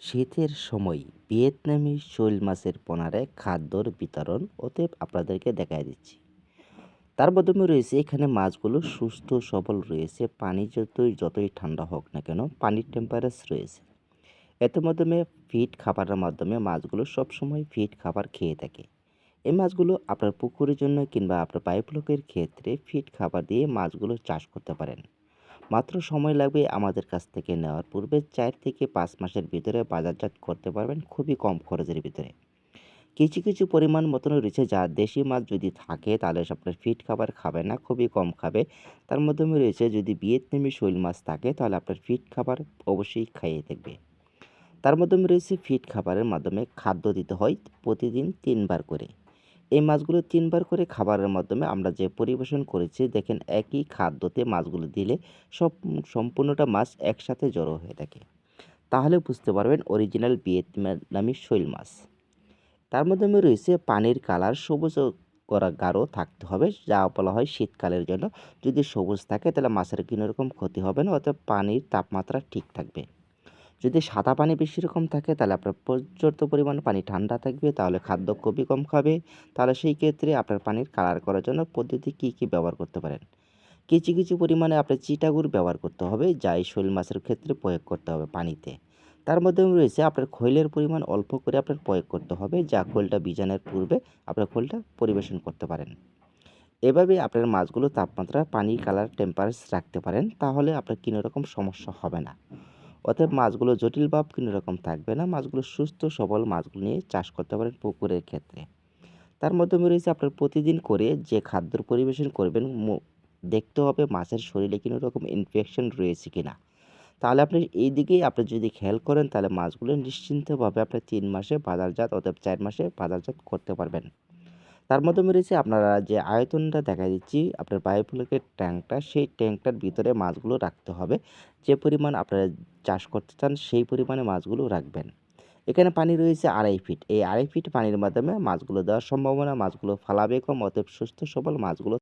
শীতের সময় ভিয়েতনামি শৈল মাছের পোনারে খাদ্যর বিতরণ অতএব আপনাদেরকে দেখাই দিচ্ছি। তার মাধ্যমে রয়েছে এখানে মাছগুলো সুস্থ, সবল রয়েছে, পানি যতই যতই ঠান্ডা হোক না কেন পানির টেম্পারেচার রয়েছে। এর মাধ্যমে ফিট খাবারের মাধ্যমে মাছগুলো সবসময় ফিট খাবার খেয়ে থাকে। এই মাছগুলো আপনার পুকুরের জন্য কিংবা আপনার পাইপলকের ক্ষেত্রে ফিট খাবার দিয়ে মাছগুলো চাষ করতে পারেন। মাত্র সময় লাগবে আমাদের কাছ থেকে নেওয়ার। পূর্বে চার থেকে পাঁচ মাসের ভিতরে বাজারজাত করতে পারবেন খুবই কম খরচের ভিতরে। কিছু কিছু পরিমাণ মতন রয়েছে যা দেশি মাছ যদি থাকে তাহলে আপনার ফিট খাবার খাবে না, খুবই কম খাবে। তার মাধ্যমে রয়েছে যদি ভিয়েতনামি শৈল মাছ থাকে তাহলে আপনার ফিট খাবার অবশ্যই খাইয়ে থাকবে তার মাধ্যমে রয়েছে ফিট খাবারের মাধ্যমে খাদ্য দিতে হয় প্রতিদিন তিনবার করে। এই মাছগুলো তিনবার করে খাবারের মাধ্যমে আমরা যে পরিবেশন করেছি, দেখেন একই খাদ্যতে মাছগুলো দিলে সব, সম্পূর্ণটা মাছ একসাথে জড়ো হয়ে থাকে। তাহলে বুঝতে পারবেন অরিজিনাল ভিয়েতনামি শৈল মাছ। তার মাধ্যমে রয়েছে পানির কালার, সবুজ করা গাঢ় থাকতে হবে, যা বলা হয় শীতকালের জন্য। যদি সবুজ থাকে, তাহলে মাছের কোনো রকম ক্ষতি হবে না, অর্থাৎ পানির তাপমাত্রা ঠিক থাকবে। যদি সাদা পানি বেশি রকম থাকে, তাহলে আপনার পর্যাপ্ত পরিমাণ পানি ঠান্ডা থাকবে, তাহলে খাদ্য খুবই কম খাবে। তাহলে সেই ক্ষেত্রে আপনার পানির কালার করার জন্য পদ্ধতি কী কী ব্যবহার করতে পারেন? কিছু কিছু পরিমাণে আপনার চিটাগুড় ব্যবহার করতে হবে, যা এই শৈল মাছের ক্ষেত্রে প্রয়োগ করতে হবে পানিতে। তার মধ্যে রয়েছে আপনার খৈলের পরিমাণ অল্প করে আপনার প্রয়োগ করতে হবে, যা খোলটা বীজানোর পূর্বে আপনার খোলটা পরিবেশন করতে পারেন। এভাবে আপনার মাছগুলো তাপমাত্রা পানি কালার টেম্পারেচার রাখতে পারেন, তাহলে আপনার কোনো রকম সমস্যা হবে না। অতএব মাছগুলো জটিল ভাব কোনো রকম থাকবে না। মাছগুলো সুস্থ, সবল মাছগুলো নিয়ে চাষ করতে পারেন পুকুরের ক্ষেত্রে। তার মাধ্যমে রয়েছে আপনার প্রতিদিন করে যে খাদ্যর পরিবেশন করবেন দেখতে হবে মাছের শরীরে কোনো রকম ইনফেকশন রয়েছে কি না তাহলে আপনি এই দিকেই আপনি যদি খেয়াল করেন, তাহলে মাছগুলো নিশ্চিন্তভাবে আপনি তিন মাসে বাজারজাত, অতএব চার মাসে বাজারজাত করতে পারবেন। তার মাধ্যমে রয়েছে আপনারা যে আয়তনটা দেখা দিচ্ছি, আপনার বায়োফ্লকের ট্যাঙ্কটা, সেই ট্যাঙ্কটার ভিতরে মাছগুলো রাখতে হবে। যে পরিমাণ আপনারা চাষ করতে চান, সেই পরিমাণে মাছগুলো রাখবেন। এখানে পানি রয়েছে আড়াই ফিট এই আড়াই ফিট পানির মাধ্যমে মাছগুলো দেওয়ার সম্ভাবনা, মাছগুলো ফালাবে কম, অতএব সুস্থ সবল মাছগুলো